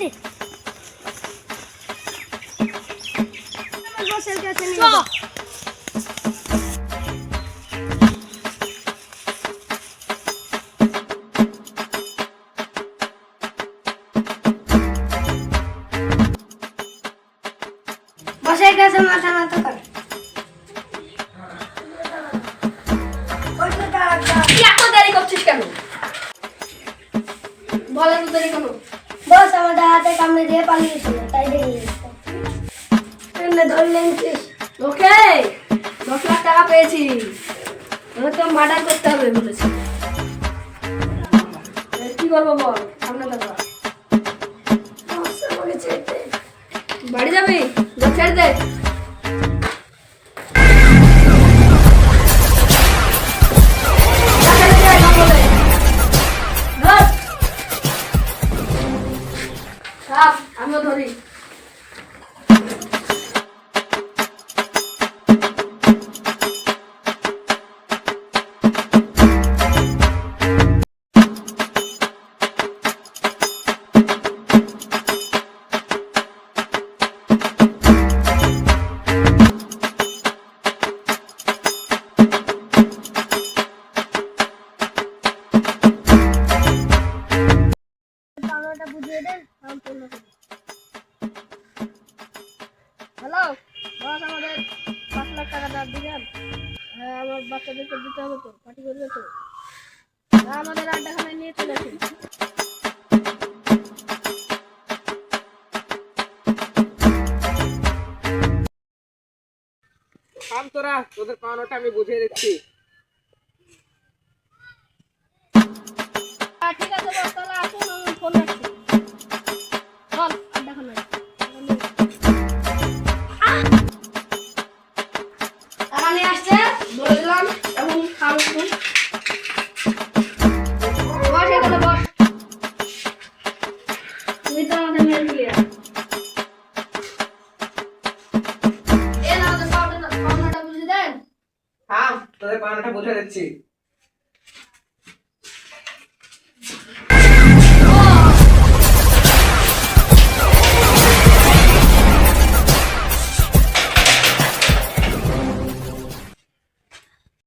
দিদি বসে গেছে বসে গেছে মাথা মাথা করে। এত দেরি করছিস দেরি কেন? বস, আমাদের হাতে কামড়ে দিয়ে পালিয়েছিল, তাই দেখে ধরলেন ওকে, দশ লাখ টাকা পেয়েছি। এবার তো মার্ডার করতে হবে বলেছি। কি করব বল, সামনে দেখা বাড়ি যাবি? ছেড়ে দে। থাক, আমিও ধরি হ্যালো বস আমাদের পাঁচ লাখ টাকা দাম দিবেন হ্যাঁ আমার বাচ্চাদেরকে দিতে হবে তো পার্টি করবে তো। হ্যাঁ, আমাদের আড্ডাখানায় নিয়ে চলে আসুন। থাম তোরা তোদের পাওনাটা আমি বুঝিয়ে দিচ্ছি। বোঝা বুঝে তোদের পাওনাটা বুঝিয়ে দিচ্ছি।